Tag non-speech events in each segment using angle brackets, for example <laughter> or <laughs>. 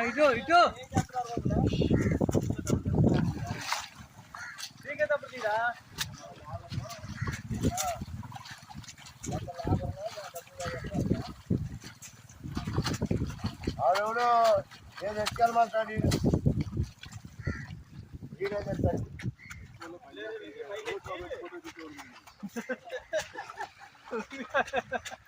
ఇటు ఇటు. ఆడెవడో? నేను ఎక్కాలి మాట్లాడి. వీడే <laughs> <laughs>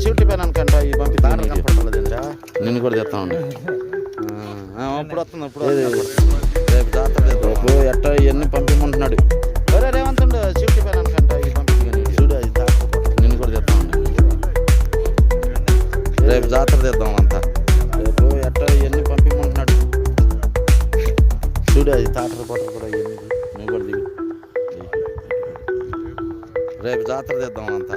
రేవంతుండు షిఫ్ట్ పైన అనుకుంటా ఇది తార పంపిద్దాం కనపడలేదురా నిన్ను కూడా తెస్తా ఉండు. ఇప్పుడు వస్తుంది వస్తుంది. రేపు జాతర. రేపు ఎట్లా ఎన్ని పంపిమంటున్నాడు ఒరే రేవంతుండు షిఫ్ట్ పైన అనుకుంటా ఇది పంపించుకొని చూడు అది నిన్ను కూడా తెస్తా ఉండు. రేపు జాతర తెద్దాం అంతా. రేపు ఎట్లా ఎన్ని పంపిమంటున్నాడు చూడు అది తాటర పొట్టలు కూడా ఎన్ని నువ్వు కూడా దిగు. రేపు జాతర తెద్దాం అంతా.